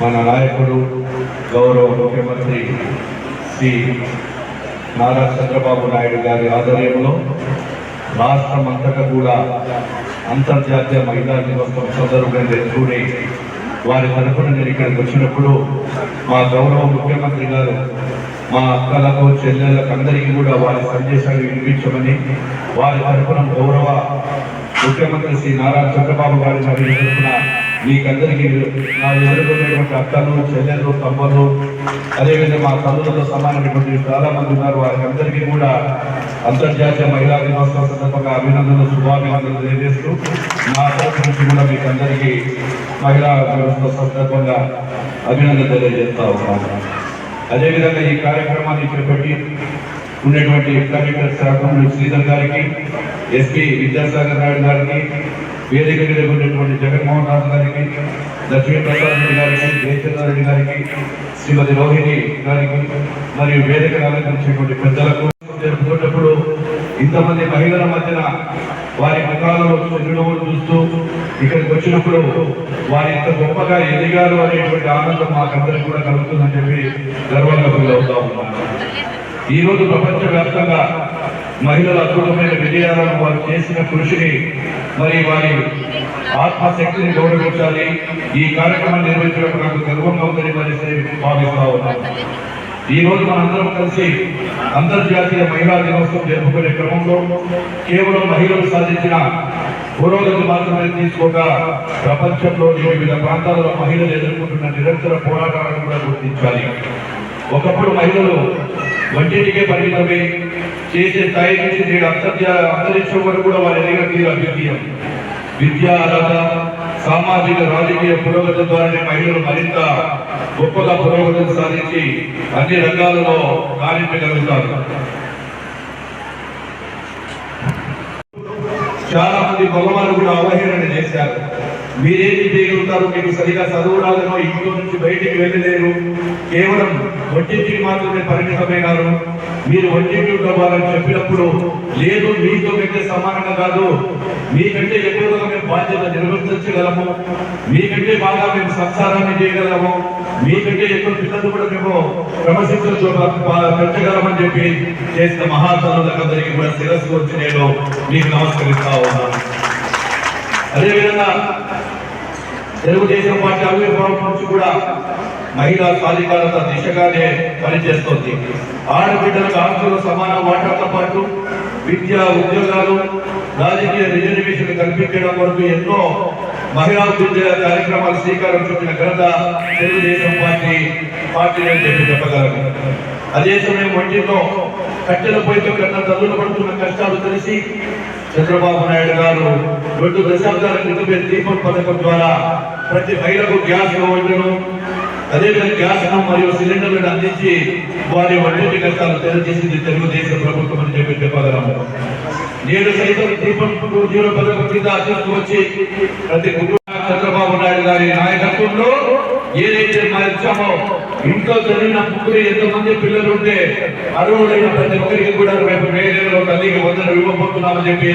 మన నాయకుడు గౌరవ ముఖ్యమంత్రి శ్రీ నారా చంద్రబాబు నాయుడు గారి ఆధ్వర్యంలో రాష్ట్రం అంతటా కూడా అంతర్జాతీయ మహిళా దినోత్సవం సందర్భంగా జరుపుకుని వారి తరఫున నేను ఇక్కడికి వచ్చినప్పుడు మా గౌరవ ముఖ్యమంత్రి గారు మా అక్కలకు చెల్లెళ్ళకు అందరికీ కూడా వారి సందేశాలు వినిపించమని వారి తరఫున గౌరవ ముఖ్యమంత్రి శ్రీ నారా చంద్రబాబు గారి మరి తరఫున మీకందరికీ నా ఎదుర్కొన్నటువంటి అక్కలు చెల్లెలు తమ్ములు అదేవిధంగా మా తల్లులతో సమానమైనటువంటి చాలా మంది ఉన్నారు. వారికి అందరికీ కూడా అంతర్జాతీయ మహిళా దినోత్సవం సందర్భంగా అభినందనలు శుభాభినందనలు తెలియజేస్తూ నా తరఫు నుంచి కూడా మీకు అందరికీ మహిళా దినోత్సవం సందర్భంగా అభినందనలు తెలియజేస్తా ఉన్నాను. అదేవిధంగా ఈ కార్యక్రమాన్ని చేపట్టి ఉన్నటువంటి కలెక్టర్ శాఖ శ్రీధర్ గారికి ఎస్పీ విద్యాసాగర్ నాయుడు గారికి వేదిక మీద ఉన్నటువంటి జగన్మోహన్ రాజు గారికి లక్ష్మీ ప్రసాద్ రెడ్డి గారికి జయచంద్ర రెడ్డి గారికి శ్రీమతి రోహిణి గారికి మరియు వేదిక అలంకరించేటువంటి పెద్దలకు జరుపుకున్నప్పుడు ఇంతమంది మహిళల మధ్యన వారి ముఖాలలో చిరునవ్వులు చూస్తూ ఇక్కడికి వచ్చినప్పుడు వారి ఇంత గొప్పగా ఎదిగారు అనేటువంటి ఆనందం మాకందరికి కూడా కలుగుతుందని చెప్పి గర్వంగా ఫీల్ అవుతా ఉన్నాను. ఈ రోజు మహిళల అద్భుతమైన విజయాలను వారు చేసిన కృషిని మరి వారి ఆత్మశక్తిని గౌరవించాలి. ఈ కార్యక్రమాన్ని నిర్వహించడం నాకు గర్వంగా ఉందని మరి భావిస్తా ఉన్నాను. ఈ రోజు మనందరం కలిసి అంతర్జాతీయ మహిళా దినోత్సవం జరుపుకునే క్రమంలో కేవలం మహిళలు సాధించిన పురోగతి మాత్రమే తీసుకోక ప్రపంచంలో వివిధ ప్రాంతాలలో మహిళలు ఎదుర్కొంటున్న నిరంతర పోరాటాలను కూడా గుర్తించాలి. ఒకప్పుడు మహిళలు వంటింటికే పరిమితమే చేసే స్థాయి నుంచి నేడు అంతర్జా అంతరిక్షం వరకు కూడా వారి ఎదిగిన తీరు అద్వితీయం విద్య అర్హత సామాజిక రాజకీయ పురోగతి ద్వారానే మహిళలు మరింత గొప్పగా పురోగతిని సాధించి అన్ని రంగాలలో రాణించగలుగుతారు చాలా మంది మగవారు కూడా అవహేళన చేశారు. మీరేమి చేయగలుగుతారు మీకు సరిగా చదువు రాదనో ఇంట్లో నుంచి బయటికి వెళ్ళలేరు. కేవలం వంటింటికి మాత్రమే పరిమితమైనారు మీరు వంటింటి ఉండవాలని చెప్పినప్పుడు లేదు మీతో కంటే సమానంగా కాదు మీకంటే ఎక్కువగా మేము బాధ్యత నిర్వర్తించగలము. మీకంటే బాగా మేము సంసారాన్ని చేయగలము. మీకంటే ఎక్కువ పిల్లలు కూడా మేము క్రమశిక్షణ పెంచగలమని చెప్పి చేసిన మహాతనులందరికీ కూడా శిరస్సు వచ్చి నేను మీకు నమస్కరిస్తా ఉన్నాను. అదేవిధంగా తెలుగుదేశం పార్టీ ఆవిర్భావం నుంచి కూడా మహిళా సాధికారత దిశగానే పనిచేస్తోంది. ఆడబిడ్డలకు ఆస్తుల సమాన వాటాతో పాటు విద్య ఉద్యోగాలు రాజకీయ రిజర్వేషన్ కల్పించడం వరకు ఎన్నో మహిళా విద్య కార్యక్రమాలు శ్రీకారం చుట్టిన ఘనత తెలుగుదేశం పార్టీ పార్టీ అని చెప్పి చెప్పగలరు అదే సమయం వంటితో కట్టెల పొయ్యితో కన్నా తల్లులు పడుతున్న కష్టాలు తెలిసి చంద్రబాబు నాయుడు గారు రెండు దశాబ్దాల క్రితమే దీపం పథకం ద్వారా ప్రతి మహిళకు గ్యాస్ ఇవ్వడం అదేవిధంగా గ్యాస్ మరియు సిలిండర్లను అందించి వారి వంటి కష్టాలు తెలియజేసింది తెలుగుదేశం ప్రభుత్వం అని చెప్పి చెప్పగలము నేను సైతం దీపం జీరో పథకం కింద తీసుకువచ్చి ప్రతి కుటుంబ చంద్రబాబు నాయుడు గారి నాయకత్వంలో ఏదైతే మా ఇచ్చామో ఇంట్లో చదివిన ముగ్గురు ఎంతమంది పిల్లలు ఉంటే అర్హులైన ప్రతి ఒక్కరికి కూడా రేపు వేరేలో తల్లికి వందలు ఇవ్వబోతున్నామని చెప్పి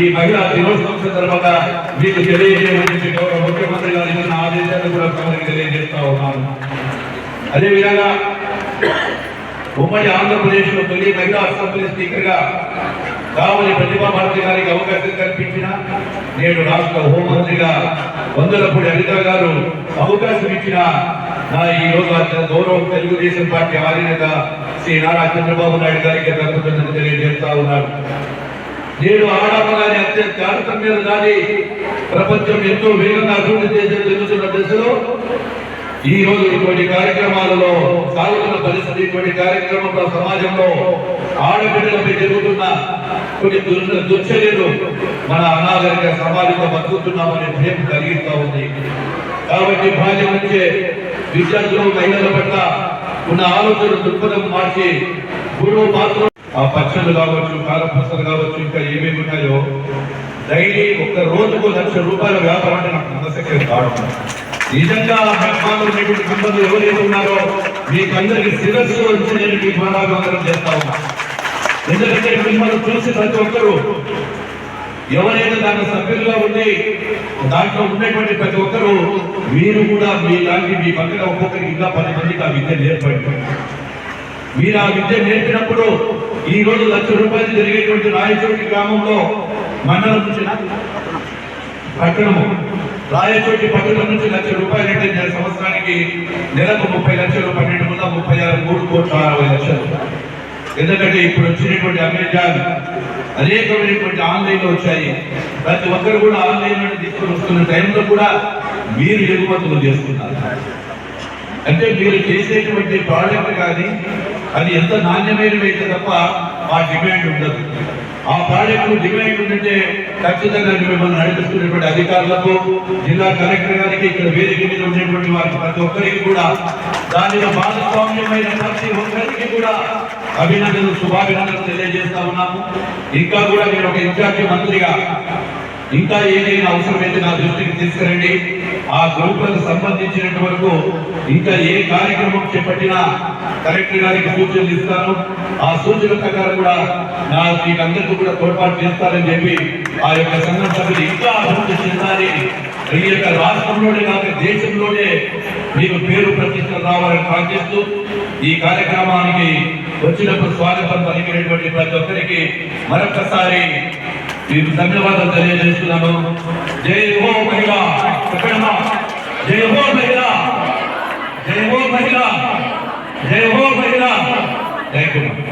ఈ మహిళా దినోత్సవం సందర్భంగా మీకు తెలియజేయమని చెప్పి గౌరవ ముఖ్యమంత్రి గారు ఇచ్చిన ఆదేశాలు కూడా తమరికి తెలియజేస్తా ఉన్నాను. అదేవిధంగా ఉమ్మడి ఆంధ్రప్రదేశ్లో తొలి మహిళా అసెంబ్లీ స్పీకర్గా కావలి ప్రతిభా భారతి గారికి అవకాశం కల్పించిన నేడు రాష్ట్ర హోంమంత్రిగా వందలపూడి అనిత గారు అవకాశం ఇచ్చిన నా ఈ రోజు అత్యంత గౌరవం తెలుగుదేశం పార్టీ ఆధీనత శ్రీ నారా చంద్రబాబు నాయుడు గారికి కృతజ్ఞతలు తెలియజేస్తా ఉన్నారు నేడు ఆడపగాని అత్యంత తారతమ్యం దాని ప్రపంచం ఎంతో వేగంగా అభివృద్ధి చేసే జరుగుతున్న దశలో ఈ రోజు ఇటువంటి కార్యక్రమాలలో సాగుతున్న పరిస్థితి ఇటువంటి కార్యక్రమంలో సమాజంలో ఆడబిడ్డలపై జరుగుతున్న కొన్ని దుర్ మన అనాగరిక సమాజంలో బతుకుతున్నామనే భయం కలిగిస్తా ఉంది. కాబట్టి బాల్యం నుంచే విద్యార్థులు మహిళల పట్ల ఉన్న ఆలోచన దృక్పథం మార్చి గురువు మాత్రం ఆ పచ్చళ్ళు కావచ్చు కారపూసలు కావచ్చు ఇంకా ఏమేమి ఉన్నాయో డైలీ ఒక్క రోజుకు లక్ష రూపాయల వ్యాపారం అంటే నాకు నమ్మశక్యం కాదు నిజంగా బ్రహ్మాండం ఎవరైతే ఉన్నారో మీకందరికి శిరస్సు వచ్చి నేను మీకు చేస్తా ఉన్నాను ఎందుకంటే మిమ్మల్ని చూసి ప్రతి ఒక్కరూ ఎవరైనా దాని సభ్యులుగా ఉండి దాంట్లో ఉన్నటువంటి ప్రతి ఒక్కరూ మీరు కూడా మీ లాంటి మీ పక్కన ఒక్కొక్కరికి ఇంకా పది మందికి ఆ విద్య నేర్పండి. మీరు ఆ విద్య నేర్పినప్పుడు ఈ రోజు లక్ష రూపాయలు జరిగేటువంటి రాయచోటి గ్రామంలో మండలం నుంచి పట్టణము రాయచోటి పట్టణం నుంచి లక్ష రూపాయలు అంటే సంవత్సరానికి నెలకు ముప్పై లక్షలు పన్నెండు వందల ముప్పై ఆరు మూడు కోట్ల అరవై లక్షలు. ఎందుకంటే ఇప్పుడు వచ్చినటువంటి అమెజాన్ అనేకమైనటువంటి ఆన్లైన్లో వచ్చాయి. ప్రతి ఒక్కరు కూడా ఆన్లైన్ తీసుకొని వస్తున్న టైంలో కూడా మీరు ఎగుమతులు చేస్తున్నారు అంటే మీరు చేసేటువంటి ప్రోడక్ట్ కానీ అది ఎంత నాణ్యమైనవైతే తప్ప ఆ డిమాండ్ ఉండదు. ఆ ప్రాజెక్టు డిమాండ్ ఉందంటే ఖచ్చితంగా మిమ్మల్ని నడిపిస్తున్నటువంటి అధికారులకు జిల్లా కలెక్టర్ గారికి ఇక్కడ వేదిక మీద ఉన్నటువంటి వారికి ప్రతి ఒక్కరికి కూడా దానిలో భాగస్వామ్యమైన ప్రతి ఒక్కరికి కూడా అభినందనలు శుభాభినందనలు తెలియజేస్తా ఉన్నాము. ఇంకా కూడా నేను ఒక ఇన్ఛార్జి మంత్రిగా ఇంకా ఏదైనా అవసరమైతే నా దృష్టికి తీసుకురండి. ఆ గ్రూపులకు సంబంధించినంత వరకు ఇంకా ఏ కార్యక్రమం చేపట్టినా కలెక్టర్ గారికి సూచనలు ఇస్తాను. ఆ సూచనల ప్రకారం కూడా నా మీకు అందరికీ కూడా తోడ్పాటు చేస్తారని చెప్పి ఆ యొక్క సంఘం సభ్యులు ఇంకా అభివృద్ధి చెందాలి. ఈ యొక్క రాష్ట్రంలోనే కాక దేశంలోనే మీకు పేరు ప్రతిష్టలు రావాలని ప్రార్థిస్తూ ఈ కార్యక్రమానికి వచ్చినప్పుడు స్వాగతం పలికినటువంటి ప్రతి ఒక్కరికి మరొకసారి మీకు ధన్యవాదాలు తెలియజేస్తున్నాను. జై హో మహిళ. చెప్పండమ్మా. జై హో మహిళ. జై హో మహిళ. జై హో మహిళ. Thank you